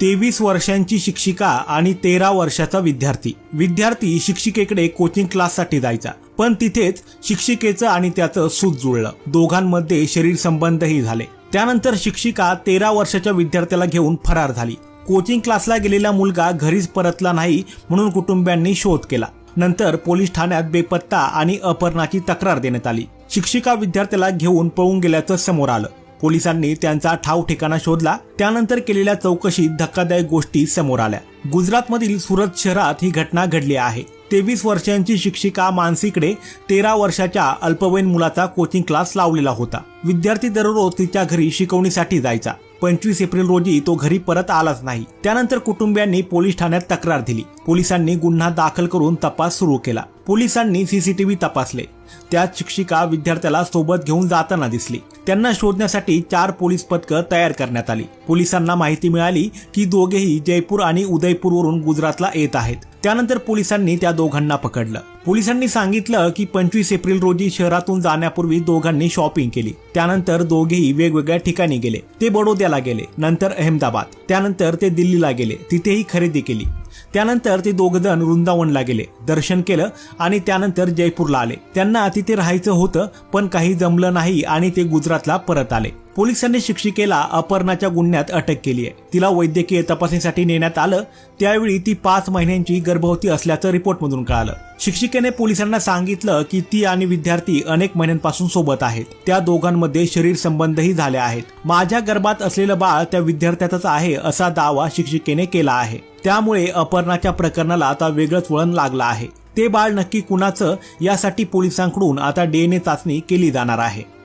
तेवीस वर्षांची शिक्षिका आणि तेरा वर्षाचा विद्यार्थी. विद्यार्थी शिक्षिकेकडे कोचिंग क्लाससाठी जायचा. पण तिथेच शिक्षिकेचं आणि त्याचं सूत जुळलं. दोघांमध्ये शरीर संबंधही झाले. त्यानंतर शिक्षिका तेरा वर्षाच्या विद्यार्थ्याला घेऊन फरार झाली. कोचिंग क्लासला गेलेला मुलगा घरीच परतला नाही म्हणून कुटुंबियांनी शोध केला. नंतर पोलीस ठाण्यात बेपत्ता आणि अपहरणाची तक्रार देण्यात आली. शिक्षिका विद्यार्थ्याला घेऊन पळून गेल्याचं समोर आलं. पोलिसांनी त्यांचा ठाव ठिकाणा शोधला. त्यानंतर केलेल्या चौकशीत धक्कादायक गोष्टी समोर आल्या. गुजरातमधील सुरत शहरात ही घटना घडली आहे. तेवीस वर्षांची शिक्षिका मानसीकडे तेरा वर्षाच्या अल्पवयीन मुलाचा कोचिंग क्लास लावलेला होता. विद्यार्थी दररोज तिच्या घरी शिकवणीसाठी जायचा. पंचवीस एप्रिल रोजी तो घरी परत आलाच नाही. त्यानंतर कुटुंबियांनी पोलीस ठाण्यात तक्रार दिली. पोलिसांनी गुन्हा दाखल करून तपास सुरू केला. पोलिसांनी सीसीटीव्ही तपासले. त्यात शिक्षिका विद्यार्थ्याला सोबत घेऊन जाताना दिसली. त्यांना शोधण्यासाठी चार पोलीस पथकं तयार करण्यात आली. पोलिसांना माहिती मिळाली की दोघेही जयपूर आणि उदयपूरवरून गुजरातला येत आहेत. त्यानंतर पोलिसांनी त्या दोघांना पकडलं. पोलिसांनी सांगितलं की पंचवीस एप्रिल रोजी शहरातून जाण्यापूर्वी दोघांनी शॉपिंग केली. त्यानंतर दोघेही वेगवेगळ्या ठिकाणी गेले. ते बडोद्याला गेले नंतर अहमदाबाद. त्यानंतर ते दिल्लीला गेले. तिथेही खरेदी केली. त्यानंतर ते दोघजण वृंदावनला गेले. दर्शन केलं आणि त्यानंतर जयपूरला आले. त्यांना तिथे राहायचं होतं पण काही जमलं नाही आणि ते गुजरातला परत आले. पोलिसांनी शिक्षिकेला अपर्णाच्या गुन्ह्यात अटक केली आहे. तिला वैद्यकीय तपासणीसाठी नेण्यात आलं. त्यावेळी ती पाच महिन्यांची गर्भवती असल्याचं रिपोर्टमधून कळालं. शिक्षिकेने पोलिसांना सांगितलं की ती आणि विद्यार्थी अनेक महिन्यांपासून सोबत आहेत. त्या दोघांमध्ये शरीर संबंधही झाले आहेत. माझ्या गर्भात असलेलं बाळ त्या विद्यार्थ्यातच आहे असा दावा शिक्षिकेने केला आहे. त्यामुळे अपहरणाच्या प्रकरणाला आता वेगळंच वळण लागलं आहे. ते बाळ नक्की कुणाचं? यासाठी पोलिसांकडून आता डीएनए चाचणी केली जाणार आहे.